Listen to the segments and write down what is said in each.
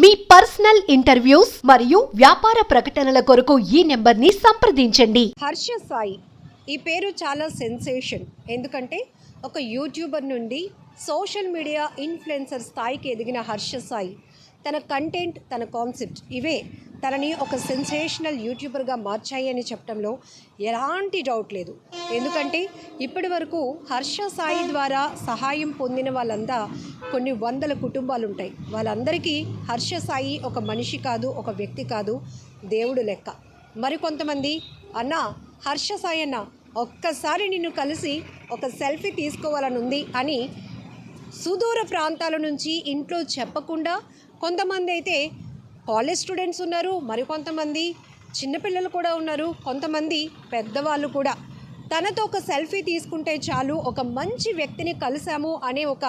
మీ personal interviews మరియు వ్యాపార ప్రకటనల కొరకు ఈ నెంబర్ని సంప్రదించండి. హర్ష సాయి. ఈ పేరు చాలా సెన్సేషన్ ఎందుకంటే ఒక యూట్యూబర్ నుండి సోషల్ మీడియా ఇన్ఫ్లుయెన్సర్ స్థాయికి ఎదిగిన హర్ష సాయి. తన కంటెంట్ తన కాన్సెప్ట్ ఇవే తనని ఒక సెన్సేషనల్ యూట్యూబర్గా మార్చాయి అని చెప్పడంలో ఎలాంటి డౌట్ లేదు. ఎందుకంటే ఇప్పటి వరకు హర్ష సాయి ద్వారా సహాయం పొందిన వాళ్ళంతా కొన్ని వందల కుటుంబాలు ఉంటాయి వాళ్ళందరికీ హర్ష సాయి ఒక మనిషి కాదు ఒక వ్యక్తి కాదు దేవుడు లెక్క. మరికొంతమంది అన్న హర్ష సాయి అన్న ఒక్కసారి నిన్ను కలిసి ఒక సెల్ఫీ తీసుకోవాలని ఉంది అని సుదూర ప్రాంతాల నుంచి ఇంట్లో చెప్పకుండా కొంతమంది అయితే కాలేజ్ స్టూడెంట్స్ ఉన్నారు మరికొంతమంది చిన్నపిల్లలు కూడా ఉన్నారు కొంతమంది పెద్దవాళ్ళు కూడా. తనతో ఒక సెల్ఫీ తీసుకుంటే చాలు ఒక మంచి వ్యక్తిని కలిసాము అనే ఒక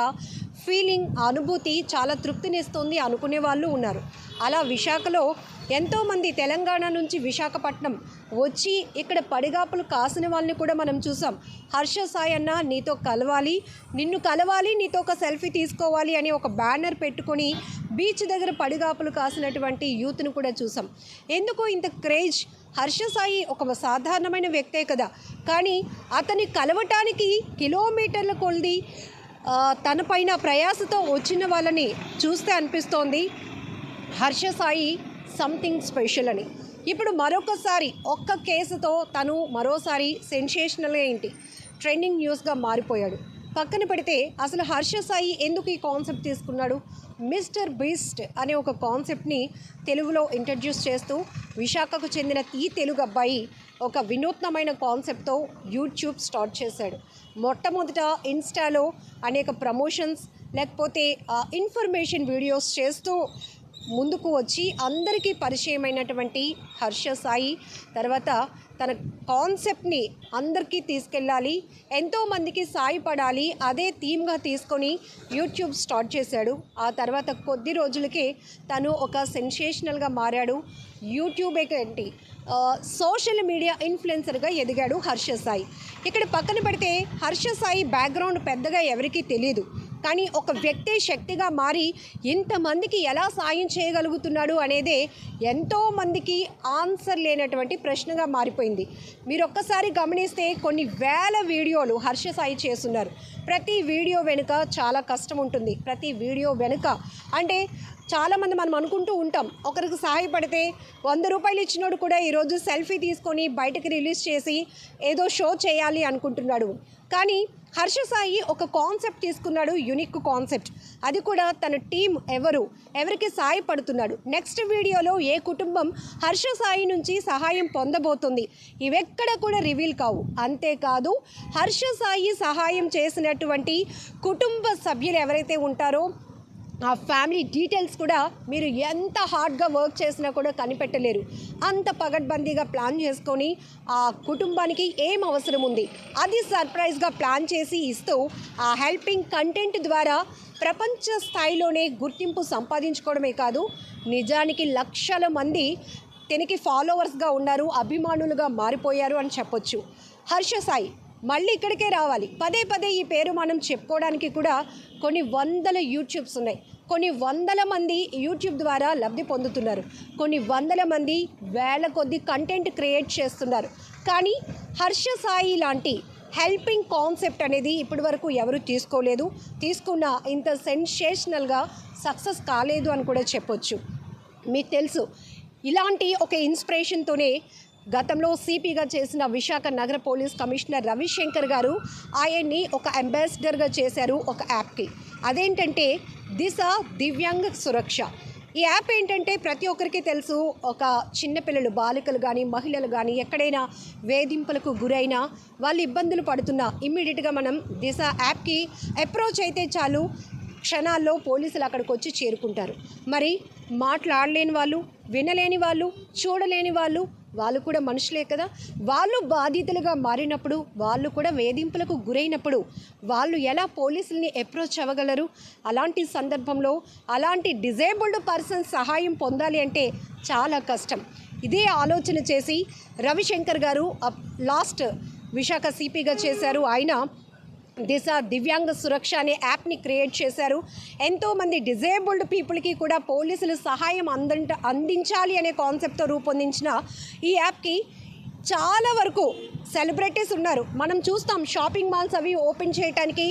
ఫీలింగ్ అనుభూతి చాలా తృప్తినిస్తుంది అనుకునే వాళ్ళు ఉన్నారు. అలా విశాఖలో ఎంతోమంది తెలంగాణ నుంచి విశాఖపట్నం వచ్చి ఇక్కడ పడిగాపులు కాసిన వాళ్ళని కూడా మనం చూసాం. హర్ష సాయి అన్న నీతో కలవాలి నిన్ను కలవాలి నీతో ఒక సెల్ఫీ తీసుకోవాలి అని ఒక బ్యానర్ పెట్టుకొని బీచ్ దగ్గర పడిగాపులు కాసినటువంటి యూత్ను కూడా చూసాం. ఎందుకు ఇంత క్రేజ్? హర్ష సాయి ఒక సాధారణమైన వ్యక్తే కదా. కానీ అతన్ని కలవటానికి కిలోమీటర్ల కొలిది తన పైన ప్రయాసతో వచ్చిన వాళ్ళని చూస్తే అనిపిస్తోంది. హర్ష సాయి సంథింగ్ స్పెషల్ అని. ఇప్పుడు మరొకసారి ఒక్క కేసుతో తను మరోసారి సెన్సేషనల్గా ఏంటి? ట్రెండింగ్ న్యూస్గా మారిపోయాడు. పక్కన పెడితే అసలు హర్ష సాయి ఎందుకు ఈ కాన్సెప్ట్ తీసుకున్నాడు? మిస్టర్ బీస్ట్ అనే ఒక కాన్సెప్ట్ని తెలుగులో ఇంట్రడ్యూస్ చేస్తూ విశాఖకు చెందిన ఈ తెలుగు అబ్బాయి ఒక వినూత్నమైన కాన్సెప్ట్తో యూట్యూబ్ స్టార్ట్ చేశాడు. మొట్టమొదట ఇన్స్టాలో అనేక ప్రమోషన్స్ లేకపోతే ఇన్ఫర్మేషన్ వీడియోస్ చేస్తూ ముందుకు వచ్చి అందరికీ పరిచయమైనటువంటి హర్ష సాయి. తర్వాత తన కాన్సెప్ట్ని అందరికీ తీసుకెళ్ళాలి. ఎంతోమందికి సాయపడాలి. అదే థీమ్గా తీసుకొని యూట్యూబ్ స్టార్ట్ చేశాడు. ఆ తర్వాత కొద్ది రోజులకే తను ఒక సెన్సేషనల్గా మారాడు. యూట్యూబే ఏంటి? సోషల్ మీడియా ఇన్ఫ్లుయెన్సర్గా ఎదిగాడు హర్ష సాయి. ఇక్కడ పక్కన పెడితే హర్ష సాయి బ్యాక్గ్రౌండ్ పెద్దగా ఎవరికీ తెలియదు కానీ ఒక వ్యక్తే శక్తిగా మారి ఇంతమందికి ఎలా సాయం చేయగలుగుతున్నాడు అనేదే ఎంతోమందికి ఆన్సర్ లేనటువంటి ప్రశ్నగా మారిపోయింది. మీరు ఒక్కసారి గమనిస్తే కొన్ని వేల వీడియోలు హర్ష సాయి చేస్తున్నారు. ప్రతి వీడియో వెనుక చాలా కష్టం ఉంటుంది. ప్రతి వీడియో వెనుక అంటే చాలామంది మనం అనుకుంటూ ఉంటాం. ఒకరికి సహాయపడితే వంద రూపాయలు ఇచ్చినోడు కూడా ఈరోజు సెల్ఫీ తీసుకొని బయటకు రిలీజ్ చేసి ఏదో షో చేయాలి అనుకుంటున్నాడు. కానీ హర్ష సాయి ఒక కాన్సెప్ట్ తీసుకున్నాడు యునిక్ కాన్సెప్ట్. అది కూడా తన టీం ఎవరు ఎవరికి సాయపడుతున్నాడు నెక్స్ట్ వీడియోలో ఏ కుటుంబం హర్ష సాయి నుంచి సహాయం పొందబోతుంది ఇవెక్కడ కూడా రివీల్ కావు. అంతేకాదు హర్ష సాయి సహాయం చేసినటువంటి కుటుంబ సభ్యులు ఎవరైతే ఉంటారో ఆ ఫ్యామిలీ డీటెయిల్స్ కూడా మీరు ఎంత హార్డ్గా వర్క్ చేసినా కూడా కనిపెట్టలేరు. అంత పగడ్బందీగా ప్లాన్ చేసుకొని ఆ కుటుంబానికి ఏం అవసరం ఉంది? అది సర్ప్రైజ్గా ప్లాన్ చేసి ఇస్తూ ఆ హెల్పింగ్ కంటెంట్ ద్వారా ప్రపంచ స్థాయిలోనే గుర్తింపు సంపాదించుకోవడమే కాదు నిజానికి లక్షల మంది తనకి ఫాలోవర్స్గా ఉన్నారు అభిమానులుగా మారిపోయారు అని చెప్పొచ్చు. హర్ష సాయి మళ్ళీ ఇక్కడికే రావాలి. పదే పదే ఈ పేరు మనం చెప్పుకోవడానికి కూడా కొన్ని వందల యూట్యూబ్స్ ఉన్నాయి. కొన్ని వందల మంది యూట్యూబ్ ద్వారా లబ్ధి పొందుతున్నారు. కొన్ని వందల మంది వేల కొద్ది కంటెంట్ క్రియేట్ చేస్తున్నారు. కానీ హర్ష సాయి లాంటి హెల్పింగ్ కాన్సెప్ట్ అనేది ఇప్పటి వరకు ఎవరు తీసుకోలేదు. తీసుకున్న ఇంత సెన్సేషనల్గా సక్సెస్ కాలేదు అని కూడా చెప్పొచ్చు. మీకు తెలుసు. ఇలాంటి ఒక ఇన్స్పిరేషన్తోనే గతంలో సిపిగా చేసిన విశాఖ నగర పోలీస్ కమిషనర్ రవిశంకర్ గారు ఆయన్ని ఒక అంబాసిడర్గా చేశారు ఒక యాప్కి. అదేంటంటే దిశ దివ్యాంగ సురక్ష. ఈ యాప్ ఏంటంటే ప్రతి ఒక్కరికి తెలుసు ఒక చిన్నపిల్లలు బాలికలు కానీ మహిళలు కానీ ఎక్కడైనా వేధింపులకు గురైనా వాళ్ళు ఇబ్బందులు పడుతున్నా ఇమ్మీడియట్గా మనం దిశ యాప్కి అప్రోచ్ అయితే చాలు క్షణాల్లో పోలీసులు అక్కడికి వచ్చి చేరుకుంటారు. మరి మాట్లాడలేని వాళ్ళు వినలేని వాళ్ళు చూడలేని వాళ్ళు వాళ్ళు కూడా మనుషులే కదా. వాళ్ళు బాధితులుగా మారినప్పుడు వాళ్ళు కూడా వేధింపులకు గురైనప్పుడు వాళ్ళు ఎలా పోలీసుల్ని అప్రోచ్ అవ్వగలరు? అలాంటి సందర్భంలో అలాంటి డిజేబుల్డ్ పర్సన్ సహాయం పొందాలి అంటే చాలా కష్టం. ఇదే ఆలోచన చేసి రవిశంకర్ గారు అప్- లాస్ట్ విశాఖ సిపిగా చేశారు. ఆయన దిశ దివ్యాంగ సురక్ష అనే యాప్ని క్రియేట్ చేశారు. ఎంతోమంది డిజేబుల్డ్ పీపుల్కి కూడా పోలీసులు సహాయం అందంట అందించాలి అనే కాన్సెప్ట్తో రూపొందించిన ఈ యాప్కి చాలా వరకు సెలబ్రిటీస్ ఉన్నారు. మనం చూస్తాం షాపింగ్ మాల్స్ అవి ఓపెన్ చేయడానికి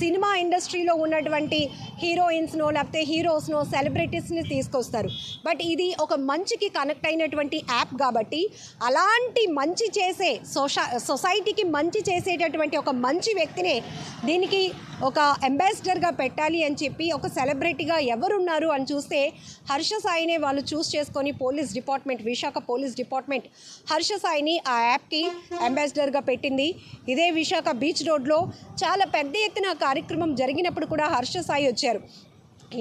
సినిమా ఇండస్ట్రీలో ఉన్నటువంటి హీరోయిన్స్నో లేకపోతే హీరోస్నో సెలబ్రిటీస్ని తీసుకొస్తారు. బట్ ఇది ఒక మంచికి కనెక్ట్ అయినటువంటి యాప్ కాబట్టి అలాంటి మంచి చేసే సోషా సొసైటీకి మంచి చేసేటటువంటి ఒక మంచి వ్యక్తినే దీనికి ఒక అంబాసిడర్గా పెట్టాలి అని చెప్పి ఒక సెలబ్రిటీగా ఎవరున్నారు అని చూస్తే హర్ష సాయినే వాళ్ళు చూస్ చేసుకొని police department Visakha police department Harsha సాయిని ఆ యాప్కి అంబాసిడర్గా పెట్టింది. ఇదే విశాఖ బీచ్ రోడ్లో చాలా పెద్ద ఎత్తున కార్యక్రమం జరిగినప్పుడు కూడా హర్ష సాయి వచ్చారు.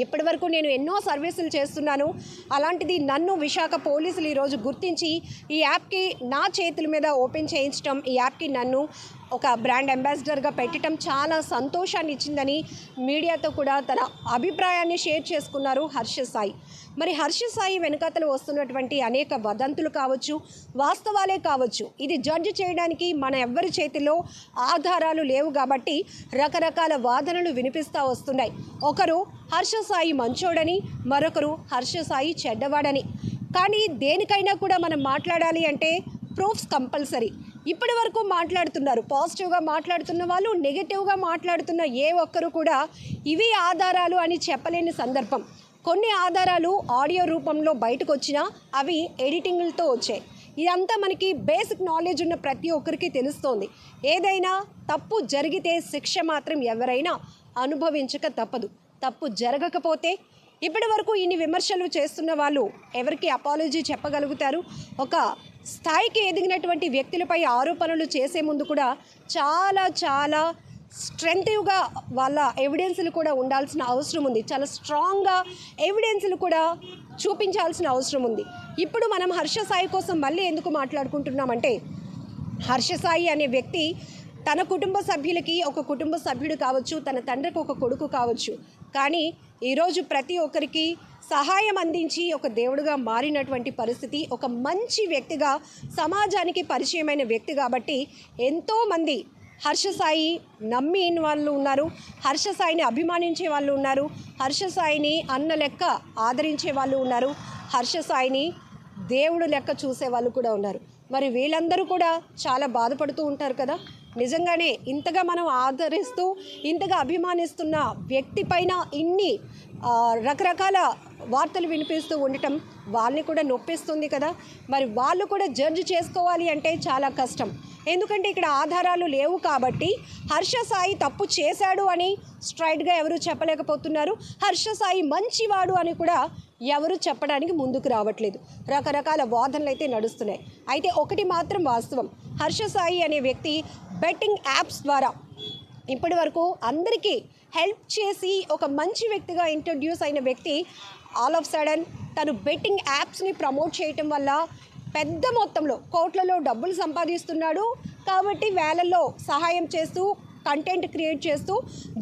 ఇప్పటి వరకు నేను ఎన్నో సర్వీసులు చేస్తున్నాను. అలాంటిది నన్ను విశాఖ పోలీసులు ఈరోజు గుర్తించి ఈ యాప్కి నా చేతుల మీద ఓపెన్ చేయించడం ఈ యాప్కి నన్ను ఒక బ్రాండ్ అంబాసిడర్గా పెట్టడం చాలా సంతోషాన్ని ఇచ్చిందని మీడియాతో కూడా తన అభిప్రాయాన్ని షేర్ చేసుకున్నారు హర్ష సాయి. మరి హర్ష సాయి వెనుకతలు వస్తున్నటువంటి అనేక వదంతులు కావచ్చు వాస్తవాలే కావచ్చు. ఇది జడ్జి చేయడానికి మన ఎవ్వరి చేతిలో ఆధారాలు లేవు కాబట్టి రకరకాల వాదనలు వినిపిస్తూ వస్తున్నాయి. ఒకరు హర్ష సాయి మంచోడని మరొకరు హర్ష సాయి చెడ్డవాడని. కానీ దేనికైనా కూడా మనం మాట్లాడాలి అంటే ప్రూఫ్స్ కంపల్సరీ. ఇప్పటి వరకు మాట్లాడుతున్నారు. పాజిటివ్గా మాట్లాడుతున్న వాళ్ళు నెగిటివ్గా మాట్లాడుతున్న ఏ ఒక్కరు కూడా ఇవి ఆధారాలు అని చెప్పలేని సందర్భం. కొన్ని ఆధారాలు ఆడియో రూపంలో బయటకు వచ్చినా అవి ఎడిటింగ్లతో వచ్చాయి. ఇదంతా మనకి బేసిక్ నాలెడ్జ్ ఉన్న ప్రతి ఒక్కరికి తెలుస్తోంది. ఏదైనా తప్పు జరిగితే శిక్ష మాత్రం ఎవరైనా అనుభవించక తప్పదు. తప్పు జరగకపోతే ఇప్పటి వరకు ఇన్ని విమర్శలు చేస్తున్న వాళ్ళు ఎవరికి అపాలజీ చెప్పగలుగుతారు? ఒక స్థాయికి ఎదిగినటువంటి వ్యక్తులపై ఆరోపణలు చేసే ముందు కూడా చాలా చాలా స్ట్రెంగ్గా వాళ్ళ ఎవిడెన్స్లు కూడా ఉండాల్సిన అవసరం ఉంది. చాలా స్ట్రాంగ్గా ఎవిడెన్స్లు కూడా చూపించాల్సిన అవసరం ఉంది. ఇప్పుడు మనం హర్ష సాయి కోసం మళ్ళీ ఎందుకు మాట్లాడుకుంటున్నామంటే హర్ష సాయి అనే వ్యక్తి తన కుటుంబ సభ్యులకి ఒక కుటుంబ సభ్యుడు కావచ్చు తన తండ్రికి ఒక కొడుకు కావచ్చు. కానీ ఈరోజు ప్రతి ఒక్కరికి సహాయం అందించి ఒక దేవుడుగా మారినటువంటి పరిస్థితి ఒక మంచి వ్యక్తిగా సమాజానికి పరిచయమైన వ్యక్తి కాబట్టి ఎంతోమంది హర్ష సాయి నమ్మి వాళ్ళు ఉన్నారు. హర్ష సాయిని అభిమానించే వాళ్ళు ఉన్నారు. హర్ష సాయిని అన్న లెక్క ఆదరించే వాళ్ళు ఉన్నారు. హర్ష సాయిని దేవుడు లెక్క చూసే వాళ్ళు కూడా ఉన్నారు. మరి వీళ్ళందరూ కూడా చాలా బాధపడుతూ ఉంటారు కదా? నిజంగానే ఇంతగా మనం ఆదరిస్తూ ఇంతగా అభిమానిస్తున్న వ్యక్తి పైన ఇన్ని రకరకాల వార్తలు వినిపిస్తూ ఉండటం వాళ్ళని కూడా నొప్పిస్తుంది కదా. మరి వాళ్ళు కూడా జడ్జ్ చేసుకోవాలి అంటే చాలా కష్టం. ఎందుకంటే ఇక్కడ ఆధారాలు లేవు కాబట్టి హర్ష సాయి తప్పు చేశాడు అని స్ట్రైట్గా ఎవరు చెప్పలేకపోతున్నారు. హర్ష సాయి మంచివాడు అని కూడా ఎవరు చెప్పడానికి ముందుకు రావట్లేదు. రకరకాల వాదనలు అయితే నడుస్తున్నాయి. అయితే ఒకటి మాత్రం వాస్తవం. హర్ష సాయి అనే వ్యక్తి బెట్టింగ్ యాప్స్ ద్వారా. ఇప్పటి వరకు అందరికీ హెల్ప్ చేసి ఒక మంచి వ్యక్తిగా ఇంట్రడ్యూస్ అయిన వ్యక్తి ఆల్ ఆఫ్ సడన్ తను బెట్టింగ్ యాప్స్ని ప్రమోట్ చేయటం వల్ల పెద్ద మొత్తంలో కోట్లలో డబ్బులు సంపాదిస్తున్నాడు. కాబట్టి వేలల్లో సహాయం చేస్తూ కంటెంట్ క్రియేట్ చేస్తూ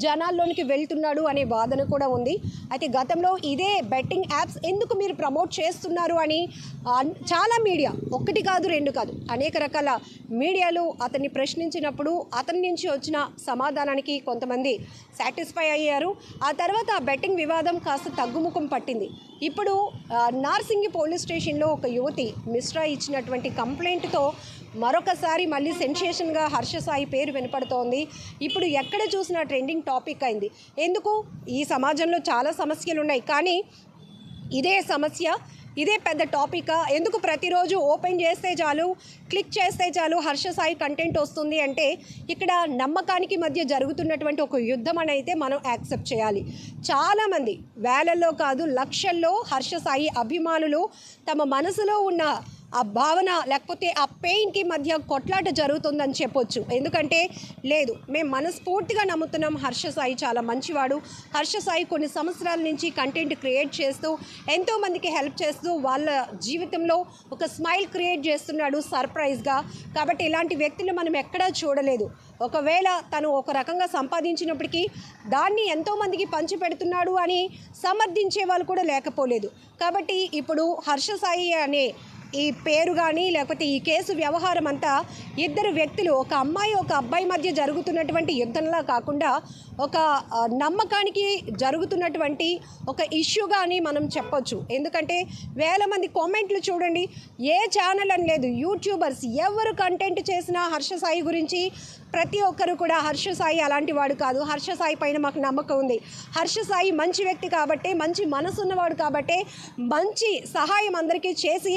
జనాల్లోనికి వెళ్తున్నాడు అనే వాదన కూడా ఉంది. అయితే గతంలో ఇదే బెట్టింగ్ యాప్స్ ఎందుకు మీరు ప్రమోట్ చేస్తున్నారు అని చాలా మీడియా ఒక్కటి కాదు రెండు కాదు అనేక రకాల మీడియాలు అతన్ని ప్రశ్నించినప్పుడు అతని నుంచి వచ్చిన సమాధానానికి కొంతమంది సాటిస్ఫై అయ్యారు. ఆ తర్వాత ఆ బెట్టింగ్ వివాదం కాస్త తగ్గుముఖం పట్టింది. ఇప్పుడు నార్సింగి పోలీస్ స్టేషన్లో ఒక యువతి మిశ్రా ఇచ్చినటువంటి కంప్లైంట్తో మరొకసారి మళ్ళీ సెన్సేషన్గా హర్ష సాయి పేరు వినపడుతోంది. ఇప్పుడు ఎక్కడ చూసినా ట్రెండింగ్ టాపిక్ అయింది. ఎందుకు? ఈ సమాజంలో చాలా సమస్యలు ఉన్నాయి కానీ ఇదే సమస్య ఇదే పెద్ద టాపికా ఎందుకు ప్రతిరోజు ఓపెన్ చేస్తే చాలు క్లిక్ చేస్తే చాలు హర్ష సాయి కంటెంట్ వస్తుంది అంటే ఇక్కడ నమ్మకానికి మధ్య జరుగుతున్నటువంటి ఒక యుద్ధం అని అయితే మనం యాక్సెప్ట్ చేయాలి. చాలామంది వేలల్లో కాదు లక్షల్లో హర్ష సాయి అభిమానులు తమ మనసులో ఉన్న ఆ భావన లేకపోతే ఆ పెయిన్కి మధ్య కొట్లాట జరుగుతుందని చెప్పొచ్చు. ఎందుకంటే లేదు మేము మనస్ఫూర్తిగా నమ్ముతున్నాం హర్ష సాయి చాలా మంచివాడు. హర్ష సాయి కొన్ని సంవత్సరాల నుంచి కంటెంట్ క్రియేట్ చేస్తూ ఎంతోమందికి హెల్ప్ చేస్తూ వాళ్ళ జీవితంలో ఒక స్మైల్ క్రియేట్ చేస్తున్నాడు సర్ప్రైజ్గా కాబట్టి ఇలాంటి వ్యక్తులు మనం ఎక్కడా చూడలేదు. ఒకవేళ తను ఒక రకంగా సంపాదించినప్పటికీ దాన్ని ఎంతోమందికి పంచి పెడుతున్నాడు అని సమర్థించే వాళ్ళు కూడా లేకపోలేదు. కాబట్టి ఇప్పుడు హర్ష సాయి అనే ఈ పేరు కానీ లేకపోతే ఈ కేసు వ్యవహారం అంతా ఇద్దరు వ్యక్తులు ఒక అమ్మాయి ఒక అబ్బాయి మధ్య జరుగుతున్నటువంటి యుద్ధంలా కాకుండా ఒక నమ్మకానికి జరుగుతున్నటువంటి ఒక ఇష్యూగా అని మనం చెప్పొచ్చు. ఎందుకంటే వేల మంది కామెంట్లు చూడండి ఏ ఛానల్ అని లేదు. యూట్యూబర్స్ ఎవరు కంటెంట్ చేసినా హర్ష సాయి గురించి ప్రతి ఒక్కరు కూడా హర్ష సాయి అలాంటి వాడు కాదు. హర్ష సాయి పైన మాకు నమ్మకం ఉంది. హర్ష సాయి మంచి వ్యక్తి కాబట్టి మంచి మనసున్నవాడు కాబట్టి మంచి సహాయం అందరికీ చేసి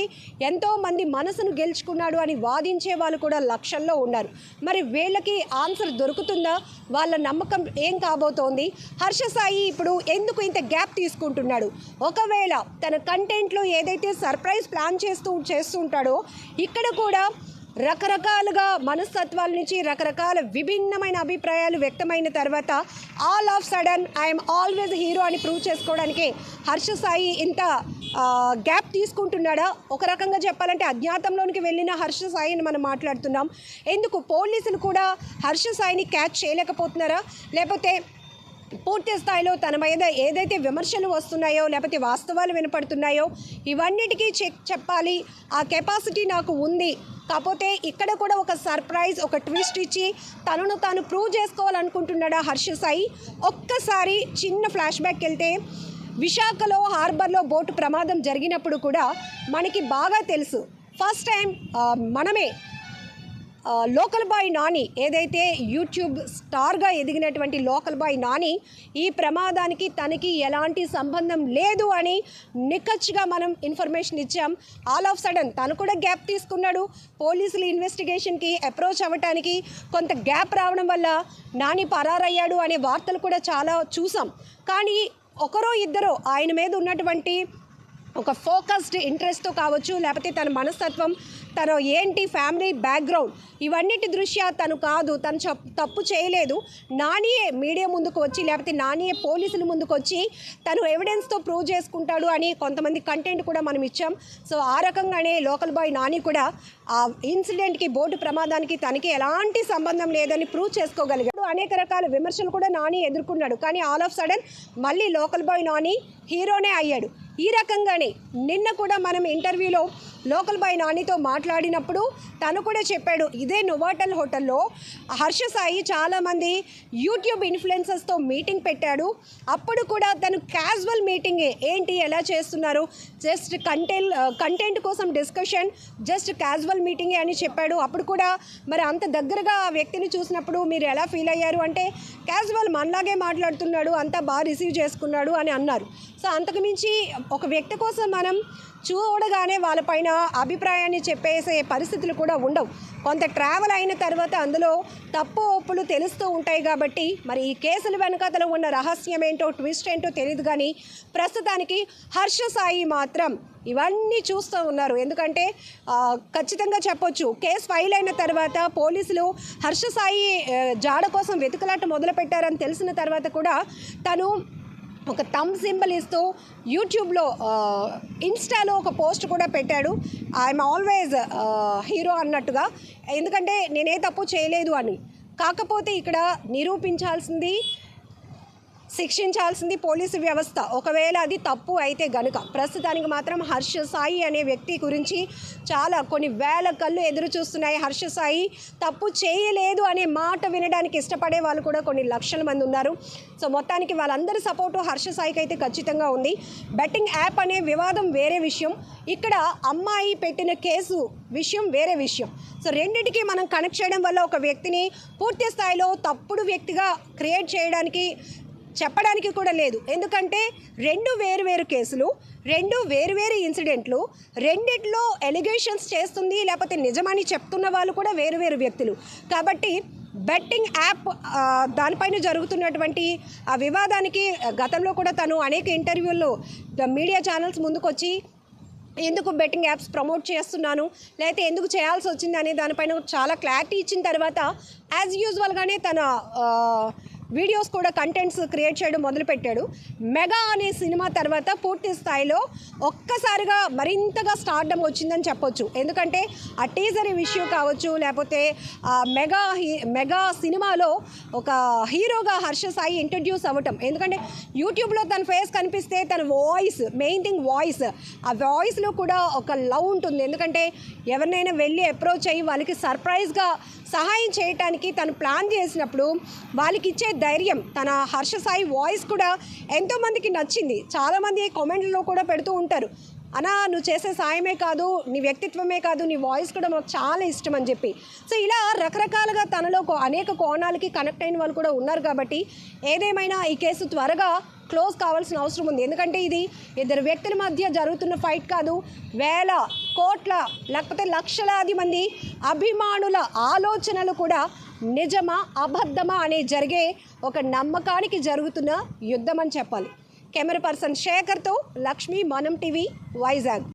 ఎంతో మంది మనసును గెలుచుకున్నాడు అని వాదించే వాళ్ళు కూడా లక్షల్లో ఉన్నారు. మరి వీళ్ళకి ఆన్సర్ దొరుకుతుందా? వాళ్ళ నమ్మకం ఏం కాబోతోంది? హర్ష సాయి ఇప్పుడు ఎందుకు ఇంత గ్యాప్ తీసుకుంటున్నాడు? ఒకవేళ తన కంటెంట్లో ఏదైతే సర్ప్రైజ్ ప్లాన్ చేస్తూ చేస్తూ ఉంటాడో ఇక్కడ కూడా రకరకాలుగా మనస్తత్వాల నుంచి రకరకాల విభిన్నమైన అభిప్రాయాలు వ్యక్తమైన తర్వాత all of sudden I'm always hero అని ప్రూవ్ చేసుకోవడానికి హర్ష సాయి ఇంత గ్యాప్ తీసుకుంటున్నాడా? ఒక రకంగా చెప్పాలంటే అజ్ఞాతంలోనికి వెళ్ళిన హర్ష సాయిని మనం మాట్లాడుతున్నాం. ఎందుకు? పోలీసులు కూడా హర్ష సాయిని క్యాచ్ చేయలేకపోతున్నారా? లేకపోతే పూర్తి స్థాయిలో తన మీద ఏదైతే విమర్శలు వస్తున్నాయో లేకపోతే వాస్తవాలు వినపడుతున్నాయో ఇవన్నిటికీ చెక్ చెప్పాలి. ఆ కెపాసిటీ నాకు ఉంది. కాకపోతే ఇక్కడ కూడా ఒక సర్ప్రైజ్ ఒక ట్విస్ట్ ఇచ్చి తనను తాను ప్రూవ్ చేసుకోవాలనుకుంటున్నాడా హర్ష సాయి? ఒక్కసారి చిన్న ఫ్లాష్ బ్యాక్ వెళ్తే విశాఖలో హార్బర్లో బోటు ప్రమాదం జరిగినప్పుడు కూడా మనకి బాగా తెలుసు. ఫస్ట్ టైం మనమే లోకల్ బాయ్ నాని ఏదైతే యూట్యూబ్ స్టార్గా ఎదిగినటువంటి లోకల్ బాయ్ నాని ఈ ప్రమాదానికి తనకి ఎలాంటి సంబంధం లేదు అని నిక్కచ్చిగా మనం ఇన్ఫర్మేషన్ ఇచ్చాం. ఆల్ ఆఫ్ సడన్ తను కూడా గ్యాప్ తీసుకున్నాడు. పోలీసులు ఇన్వెస్టిగేషన్కి అప్రోచ్ అవ్వటానికి కొంత గ్యాప్ రావడం వల్ల నాని పరారయ్యాడు అనే వార్తలు కూడా చాలా చూసాం. కానీ ఒకరో ఇద్దరో ఆయన మీద ఉన్నటువంటి ఒక ఫోకస్డ్ ఇంట్రెస్ట్తో కావచ్చు లేకపోతే తన మనస్తత్వం తన ఏంటి ఫ్యామిలీ బ్యాక్గ్రౌండ్ ఇవన్నిటి దృష్ట్యా తను కాదు తను తప్పు చేయలేదు. నానియే మీడియా ముందుకు వచ్చి లేకపోతే నానియే పోలీసుల ముందుకు వచ్చి తను ఎవిడెన్స్తో ప్రూవ్ చేసుకుంటాడు అని కొంతమంది కంటెంట్ కూడా మనం ఇచ్చాం. సో ఆ రకంగానే లోకల్ బాయ్ నాని కూడా ఆ ఇన్సిడెంట్కి బోటు ప్రమాదానికి తనకి ఎలాంటి సంబంధం లేదని ప్రూవ్ చేసుకోగలిగాడు. అనేక రకాల విమర్శలు కూడా నాని ఎదుర్కొన్నాడు. కానీ ఆల్ ఆఫ్ సడన్ మళ్ళీ లోకల్ బాయ్ నాని హీరోనే అయ్యాడు. ఈ రకంగానే నిన్న కూడా మనం ఇంటర్వ్యూలో లోకల్ బాయ్ నానితో మాట్లాడినప్పుడు తను కూడా చెప్పాడు ఇదే నొవాటల్ హోటల్లో హర్ష సాయి చాలామంది యూట్యూబ్ ఇన్ఫ్లుయెన్సర్స్తో మీటింగ్ పెట్టాడు. అప్పుడు కూడా తను క్యాజువల్ మీటింగే. ఏంటి? ఎలా చేస్తున్నారు? జస్ట్ కంటెంట్ కంటెంట్ కోసం డిస్కషన్ జస్ట్ క్యాజువల్ మీటింగే అని చెప్పాడు. అప్పుడు కూడా మరి అంత దగ్గరగా ఆ వ్యక్తిని చూసినప్పుడు మీరు ఎలా ఫీల్ అయ్యారు? అంటే క్యాజువల్ మనలాగే మాట్లాడుతున్నాడు అంతా బాగా రిసీవ్ చేసుకున్నాడు అని అన్నారు. సో అంతకుమించి ఒక వ్యక్తి కోసం మనం చూడగానే వాళ్ళపైన అభిప్రాయాన్ని చెప్పేసే పరిస్థితులు కూడా ఉండవు. కొంత ట్రావెల్ అయిన తర్వాత అందులో తప్పు ఒప్పులు తెలుస్తూ ఉంటాయి కాబట్టి మరి ఈ కేసుల వెనకతలో ఉన్న రహస్యం ఏంటో ట్విస్ట్ ఏంటో తెలియదు కానీ ప్రస్తుతానికి హర్ష సాయి మాత్రం ఇవన్నీ చూస్తూ ఉన్నారు. ఎందుకంటే ఖచ్చితంగా చెప్పొచ్చు కేసు ఫైల్ అయిన తర్వాత పోలీసులు హర్ష సాయి జాడ కోసం వెతుకులాట మొదలుపెట్టారని తెలిసిన తర్వాత కూడా తను ఒక థమ్ సింబల్ ఇస్తూ యూట్యూబ్లో ఇన్స్టాలో ఒక పోస్ట్ కూడా పెట్టాడు. ఐఎమ్ ఆల్వేజ్ హీరో అన్నట్టుగా. ఎందుకంటే నేనే తప్పు చేయలేదు అని. కాకపోతే ఇక్కడ నిరూపించాల్సింది శిక్షించాల్సింది పోలీసు వ్యవస్థ. ఒకవేళ అది తప్పు అయితే గనుక ప్రస్తుతానికి మాత్రం హర్ష సాయి అనే వ్యక్తి గురించి చాలా కొన్ని వేల కళ్ళు ఎదురు చూస్తున్నాయి. హర్ష సాయి తప్పు చేయలేదు అనే మాట వినడానికి ఇష్టపడే వాళ్ళు కూడా కొన్ని లక్షల మంది ఉన్నారు. సో మొత్తానికి వాళ్ళందరి సపోర్టు హర్ష సాయికి అయితే ఖచ్చితంగా ఉంది. బెట్టింగ్ యాప్ అనే వివాదం వేరే విషయం. ఇక్కడ అమ్మాయి పెట్టిన కేసు విషయం వేరే విషయం. సో రెండింటికి మనం కనెక్ట్ చేయడం వల్ల ఒక వ్యక్తిని పూర్తి స్థాయిలో తప్పుడు వ్యక్తిగా క్రియేట్ చేయడానికి చెప్పడానికి కూడా లేదు. ఎందుకంటే రెండు వేరు వేరు కేసులు రెండు వేరు వేరు ఇన్సిడెంట్లు రెండిట్లో ఎలిగేషన్స్ చేస్తుంది లేకపోతే నిజమని చెప్తున్న వాళ్ళు కూడా వేరు వేరు వ్యక్తులు. కాబట్టి బెట్టింగ్ యాప్ దానిపైన జరుగుతున్నటువంటి ఆ వివాదానికి గతంలో కూడా తను అనేక ఇంటర్వ్యూల్లో మీడియా ఛానల్స్ ముందుకొచ్చి ఎందుకు బెట్టింగ్ యాప్స్ ప్రమోట్ చేస్తున్నాను లేకపోతే ఎందుకు చేయాల్సి వచ్చింది అనే దానిపైన చాలా క్లారిటీ ఇచ్చిన తర్వాత యాజ్ యూజువల్గానే తన వీడియోస్ కూడా కంటెంట్స్ క్రియేట్ చేయడం మొదలుపెట్టాడు. మెగా అనే సినిమా తర్వాత పూర్తి స్థాయిలో ఒక్కసారిగా మరింతగా స్టార్డమ్ వచ్చిందని చెప్పొచ్చు. ఎందుకంటే ఆ టీజర్ ఇష్యూ కావచ్చు లేకపోతే ఆ మెగా హీ మెగా సినిమాలో ఒక హీరోగా హర్ష సాయి ఇంట్రడ్యూస్ అవ్వటం. ఎందుకంటే యూట్యూబ్లో తన ఫేస్ కనిపిస్తే తన వాయిస్ మెయిన్ థింగ్ వాయిస్ ఆ వాయిస్లో కూడా ఒక లవ్ ఉంటుంది. ఎందుకంటే ఎవరినైనా వెళ్ళి అప్రోచ్ అయ్యి వాళ్ళకి సర్ప్రైజ్గా సహాయం చేయటానికి తను ప్లాన్ చేసినప్పుడు వాళ్ళకి ఇచ్చే ధైర్యం తన హర్ష సాయి వాయిస్ కూడా ఎంతోమందికి నచ్చింది. చాలామంది కామెంట్లో కూడా పెడుతూ ఉంటారు. అనా నువ్వు చేసే సాయమే కాదు నీ వ్యక్తిత్వమే కాదు నీ వాయిస్ కూడా మాకు చాలా ఇష్టం అని చెప్పి. సో ఇలా రకరకాలుగా తనలో అనేక కోణాలకి కనెక్ట్ అయిన వాళ్ళు కూడా ఉన్నారు కాబట్టి ఏదేమైనా ఈ కేసు త్వరగా క్లోజ్ కావాల్సిన అవసరం ఉంది. ఎందుకంటే ఇది ఇద్దరు వ్యక్తుల మధ్య జరుగుతున్న ఫైట్ కాదు. వేల కోట్ల లేకపోతే లక్షలాది మంది అభిమానుల ఆలోచనలు కూడా నిజమా అబద్ధమా అనే జరిగే ఒక నమ్మకానికి జరుగుతున్న యుద్ధం అని చెప్పాలి. కెమెరా పర్సన్ శేఖర్తో లక్ష్మి మనం టీవీ వైజాగ్.